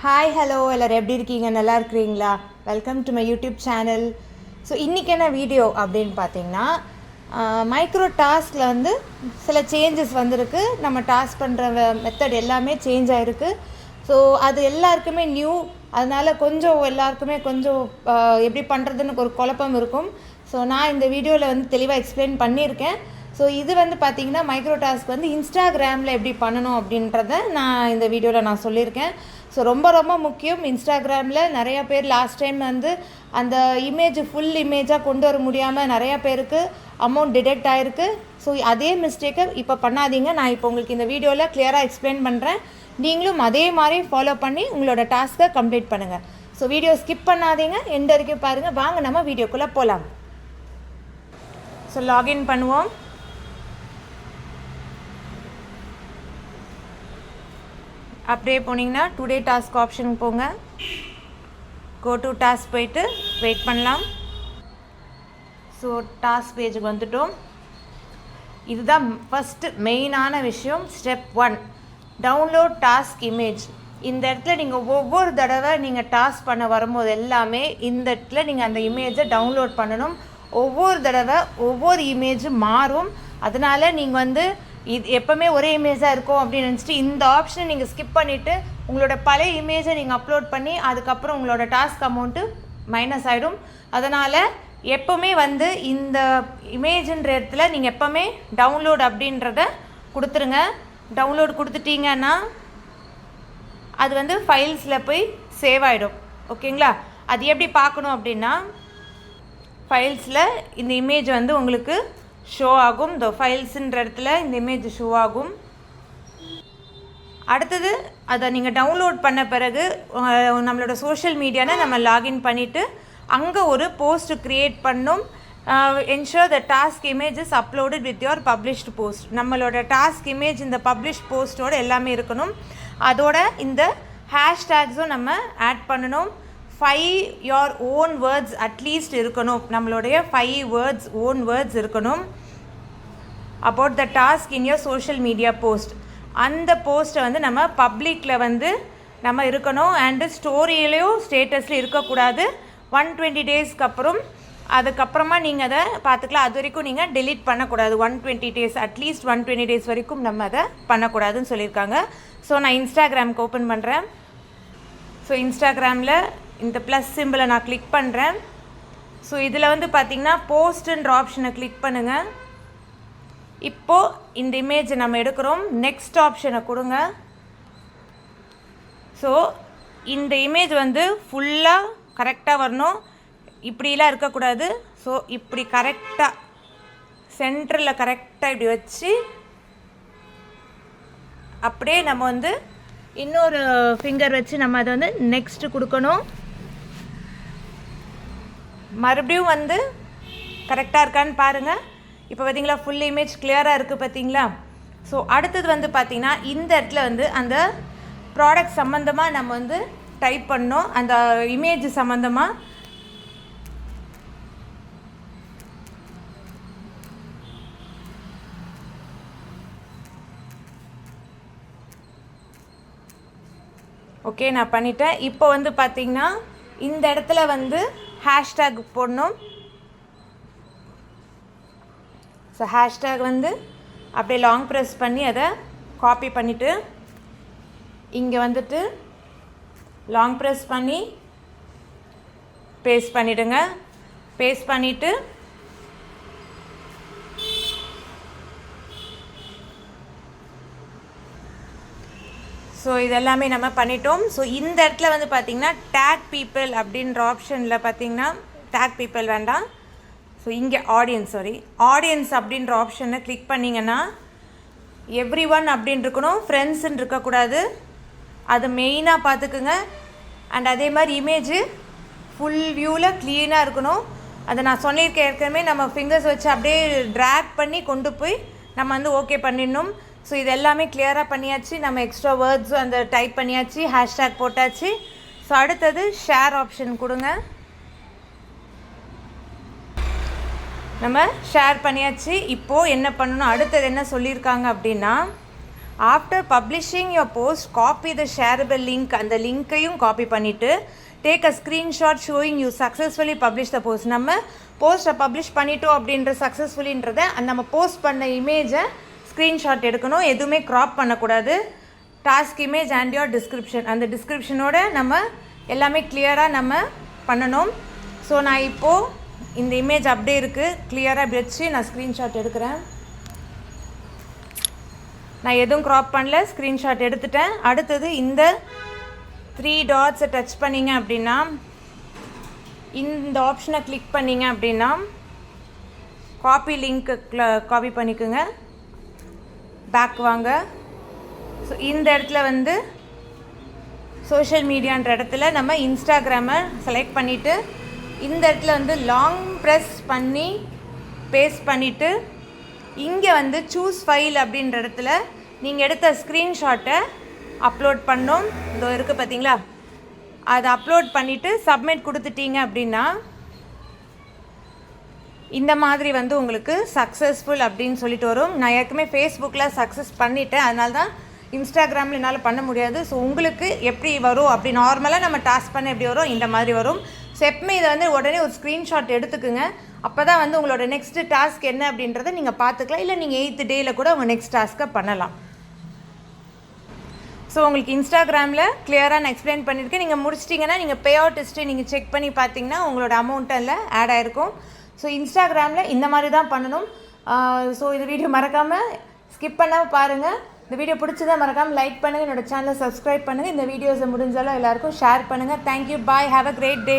Hi hello எல்லோரும் எப்படி இருக்கீங்க? நல்லா இருக்கிறீங்களா? Welcome to my YouTube channel so இன்றைக்கி என்ன வீடியோ அப்படின்னு பார்த்தீங்கன்னா மைக்ரோ டாஸ்கில் வந்து சில சேஞ்சஸ் வந்திருக்கு. நம்ம டாஸ்க் பண்ணுற மெத்தட் எல்லாமே சேஞ்ச் ஆகிருக்கு ஸோ அது எல்லாருக்குமே நியூ அதனால் கொஞ்சம் எல்லாருக்குமே கொஞ்சம் எப்படி பண்ணுறதுன்னு ஒரு குழப்பம் இருக்கும். ஸோ நான் இந்த வீடியோவில் வந்து தெளிவாக எக்ஸ்பிளைன் பண்ணியிருக்கேன். ஸோ இது வந்து பார்த்தீங்கன்னா மைக்ரோ டாஸ்க் வந்து இன்ஸ்டாகிராமில் எப்படி பண்ணணும் அப்படின்றத நான் இந்த வீடியோவில் நான் சொல்லியிருக்கேன். ஸோ ரொம்ப ரொம்ப முக்கியம். இன்ஸ்டாகிராமில் நிறையா பேர் லாஸ்ட் டைம் வந்து அந்த இமேஜ் ஃபுல் இமேஜாக கொண்டு வர முடியாமல் நிறையா பேருக்கு அமௌண்ட் டிடெக்ட் ஆகிருக்கு ஸோ அதே மிஸ்டேக்கை இப்போ பண்ணாதீங்க. நான் இப்போ உங்களுக்கு இந்த வீடியோவில் கிளியராக எக்ஸ்பிளைன் பண்ணுறேன் நீங்களும் அதே மாதிரி ஃபாலோ பண்ணி உங்களோட டாஸ்க்கை கம்ப்ளீட் பண்ணுங்கள் ஸோ வீடியோ ஸ்கிப் பண்ணாதீங்க. எண்ட் வரைக்கும் பாருங்கள் வாங்க நம்ம வீடியோக்குள்ளே போகலாம் ஸோ லாகின் பண்ணுவோம். அப்படியே போனீங்கன்னா டுடே டாஸ்க் ஆப்ஷனுக்கு போங்க. கோ டு டாஸ்க் போயிட்டு வெயிட் பண்ணலாம். ஸோ டாஸ்க் பேஜுக்கு வந்துட்டோம். இதுதான் ஃபஸ்ட்டு மெயினான விஷயம் step one download task image இந்த இடத்துல நீங்கள் ஒவ்வொரு தடவை நீங்கள் டாஸ்க் பண்ண வரும்போது எல்லாமே இந்த இடத்துல நீங்கள் அந்த இமேஜை டவுன்லோட் பண்ணணும். ஒவ்வொரு தடவை ஒவ்வொரு இமேஜும் மாறும். அதனால் நீங்கள் வந்து இது எப்போவுமே ஒரே இமேஜாக இருக்கும் அப்படின்னு நினச்சிட்டு இந்த ஆப்ஷனை நீங்கள் ஸ்கிப் பண்ணிவிட்டு உங்களோட பழைய இமேஜை நீங்கள் அப்லோட் பண்ணி அதுக்கப்புறம் உங்களோட டாஸ்க் அமௌண்ட்டு மைனஸ் ஆகிடும் அதனால் எப்போவுமே வந்து இந்த இமேஜுன்ற இடத்துல நீங்கள் எப்போவுமே டவுன்லோட் அப்படின்றத கொடுத்துருங்க. டவுன்லோட் கொடுத்துட்டீங்கன்னா அது வந்து ஃபைல்ஸில் போய் சேவ் ஆகிடும் ஓகேங்களா அது எப்படி பார்க்கணும் அப்படின்னா ஃபைல்ஸில் இந்த இமேஜ் வந்து உங்களுக்கு ஷோ ஆகும். இந்த ஃபைல்ஸுன்ற இடத்துல இந்த இமேஜ் ஷோ ஆகும். அடுத்தது அதை நீங்கள் டவுன்லோட் பண்ண பிறகு நம்மளோட சோஷியல் மீடியாவில் நம்ம லாகின் பண்ணிவிட்டு அங்கே ஒரு போஸ்ட் க்ரியேட் பண்ணும். Ensure the task image is uploaded with your published post நம்மளோட டாஸ்க் இமேஜ் இந்த பப்ளிஷ் போஸ்ட்டோட எல்லாமே இருக்கணும். அதோட இந்த ஹேஷ்டேக்ஸும் நம்ம ஆட் பண்ணணும். Five your own words at least இருக்கணும். நம்மளுடைய ஃபைவ் வேர்ட்ஸ் ஓன் வேர்ட்ஸ் இருக்கணும். About the task in your social media post அந்த போஸ்ட்டை வந்து நம்ம பப்ளிக்கில் வந்து நம்ம இருக்கணும். அண்டு ஸ்டோரியிலையும் ஸ்டேட்டஸில் இருக்கக்கூடாது. ஒன் டுவெண்ட்டி டேஸ்க்கு அப்புறம் அதுக்கப்புறமா நீங்கள் அதை பார்த்துக்கலாம். அது வரைக்கும் நீங்கள் டெலிட் பண்ணக்கூடாது. One twenty days at least one twenty days வரைக்கும் நம்ம அதை பண்ணக்கூடாதுன்னு சொல்லியிருக்காங்க. ஸோ நான் இன்ஸ்டாகிராம்க்கு ஓப்பன் பண்ணுறேன் ஸோ இன்ஸ்டாகிராமில் இந்த ப்ளஸ் சிம்பிளை நான் கிளிக் பண்ணுறேன் ஸோ இதில் வந்து பார்த்திங்கன்னா போஸ்ட்டுன்ற ஆப்ஷனை கிளிக் பண்ணுங்கள் இப்போது இந்த இமேஜை நம்ம எடுக்கிறோம். நெக்ஸ்ட் ஆப்ஷனை கொடுங்க. ஸோ இந்த இமேஜ் வந்து ஃபுல்லாக கரெக்டாக வரணும். இப்படிலாம் இருக்கக்கூடாது. ஸோ இப்படி கரெக்டாக சென்டரில் கரெக்டாக இப்படி வச்சு அப்படியே நம்ம வந்து இன்னொரு ஃபிங்கர் வச்சு நம்ம அதை வந்து நெக்ஸ்ட்டு கொடுக்கணும். மறுபடியும் வந்து கரெக்டாக இருக்கான்னு பாருங்கள் இப்போ பார்த்தீங்களா ஃபுல் இமேஜ் கிளியராக இருக்குது பார்த்தீங்களா ஸோ அடுத்தது வந்து பார்த்திங்கன்னா இந்த இடத்துல வந்து அந்த ப்ராடக்ட் சம்மந்தமாக நம்ம வந்து டைப் பண்ணோம் அந்த இமேஜ் சம்மந்தமாக ஓகே நான் பண்ணிட்டேன். இப்போ வந்து பார்த்திங்கன்னா இந்த இடத்துல வந்து ஹேஷ்டேக் போடணும். ஸோ ஹேஷ்டேக் வந்து அப்படியே லாங் ப்ரெஸ் பண்ணி அதை காப்பி பண்ணிவிட்டு இங்கே வந்துட்டு லாங் ப்ரெஸ் பண்ணி பேஸ்ட் பண்ணிவிடுங்க பேஸ்ட் பண்ணிவிட்டு ஸோ இதெல்லாமே நம்ம பண்ணிட்டோம். ஸோ இந்த இடத்துல வந்து பார்த்திங்கன்னா டேக் பீப்பிள் அப்படின்ற ஆப்ஷனில் பார்த்திங்கன்னா டேக் பீப்பிள் வேண்டாம். ஸோ இங்கே ஆடியன்ஸ் சாரி ஆடியன்ஸ் அப்படின்ற ஆப்ஷனை கிளிக் பண்ணிங்கன்னா எவ்ரி ஒன் அப்படின்னு இருக்கணும் ஃப்ரெண்ட்ஸுன்னு இருக்கக்கூடாது அது மெயினாக பார்த்துக்குங்க அண்ட் அதே மாதிரி இமேஜு ஃபுல் வியூவில் க்ளீனாக இருக்கணும். அதை நான் சொல்லியிருக்கேன் ஏற்கனவே நம்ம ஃபிங்கர்ஸ் வச்சு அப்படியே ட்ராக் பண்ணி கொண்டு போய் நம்ம வந்து ஓகே பண்ணிடணும். ஸோ இது எல்லாமே கிளியராக பண்ணியாச்சு. நம்ம எக்ஸ்ட்ரா வேர்ட்ஸும் அந்த டைப் பண்ணியாச்சு. ஹேஷ்டேக் போட்டாச்சு. ஸோ அடுத்தது ஷேர் ஆப்ஷன் கொடுங்க. நம்ம ஷேர் பண்ணியாச்சு. இப்போது என்ன பண்ணணும்? அடுத்தது என்ன சொல்லியிருக்காங்க அப்படின்னா after publishing your post copy the shareable link அந்த லிங்க்கையும் காப்பி பண்ணிவிட்டு take a screenshot showing you successfully publish the post நம்ம போஸ்ட்டை பப்ளிஷ் பண்ணிட்டோம் அப்படின்ற சக்ஸஸ்ஃபுல்லின்றத அந்த நம்ம போஸ்ட் பண்ண இமேஜை ஸ்க்ரீன்ஷாட் எடுக்கணும். எதுவுமே க்ராப் பண்ணக்கூடாது. Task image and your description அந்த டிஸ்கிரிப்ஷனோட நம்ம எல்லாமே கிளியராக நம்ம பண்ணணும். ஸோ நான் இப்போது இந்த இமேஜ் அப்படியே இருக்குது கிளியராக வச்சு நான் ஸ்க்ரீன்ஷாட் எடுக்கிறேன். நான் எதுவும் க்ராப் பண்ணல. ஸ்க்ரீன்ஷாட் எடுத்துட்டேன். அடுத்தது இந்த த்ரீ டாட்ஸை டச் பண்ணீங்க அப்படின்னா இந்த ஆப்ஷனை கிளிக் பண்ணீங்க அப்படின்னா காப்பி லிங்க்கு காப்பி பண்ணிக்கோங்க. பேக் வாங்க. ஸோ இந்த இடத்துல வந்து சோஷியல் மீடியான்ற இடத்துல நம்ம இன்ஸ்டாகிராமை செலக்ட் பண்ணிவிட்டு இந்த இடத்துல வந்து லாங் ப்ரெஸ் பண்ணி பேஸ்ட் பண்ணிவிட்டு இங்கே வந்து சூஸ் ஃபைல் அப்படின்ற இடத்துல நீங்கள் எடுத்த ஸ்க்ரீன்ஷாட்டை அப்லோட் பண்ணோம். இதோ இருக்குது பார்த்தீங்களா அதை அப்லோட் பண்ணிவிட்டு சப்மிட் கொடுத்துட்டீங்க அப்படின்னா இந்த மாதிரி வந்து உங்களுக்கு சக்ஸஸ்ஃபுல் அப்படின்னு சொல்லிட்டு வரும். நான் ஏற்கனவே ஃபேஸ்புக்கில் சக்ஸஸ் பண்ணிட்டேன். அதனால தான் இன்ஸ்டாகிராமில் என்னால் பண்ண முடியாது. ஸோ உங்களுக்கு எப்படி வரும் அப்படி நார்மலாக நம்ம டாஸ்க் பண்ண எப்படி வரும்? இந்த மாதிரி வரும். ஸோ எப்பவுமே இதை வந்து உடனே ஒரு ஸ்க்ரீன்ஷாட் எடுத்துக்குங்க. அப்போ தான் வந்து உங்களோட நெக்ஸ்ட் டாஸ்க் என்ன அப்படின்றத நீங்கள் பார்த்துக்கலாம். இல்லை நீங்கள் எயித்து டேயில் கூட உங்கள் நெக்ஸ்ட் டாஸ்க்கை பண்ணலாம். ஸோ உங்களுக்கு இன்ஸ்டாகிராமில் கிளியராக நான் எக்ஸ்பிளைன் பண்ணியிருக்கேன். நீங்கள் முடிச்சிட்டிங்கன்னா நீங்கள் பே அவுட் ஹிஸ்ட்ரி நீங்கள் செக் பண்ணி பார்த்தீங்கன்னா உங்களோட அமௌண்ட்டில் ஆட் ஆகிருக்கும் ஸோ இன்ஸ்டாகிராமில் இந்த மாதிரி தான் பண்ணணும். ஸோ இந்த வீடியோ மறக்காமல் ஸ்கிப் பண்ணாமல் பாருங்கள் இந்த வீடியோ பிடிச்சதா மறக்காமல் லைக் பண்ணுங்கள் என்னோடய சேனலை சப்ஸ்கிரைப் பண்ணுங்கள் இந்த வீடியோஸை முடிஞ்சாலும் எல்லாருக்கும் ஷேர் பண்ணுங்கள் thank you bye have a great day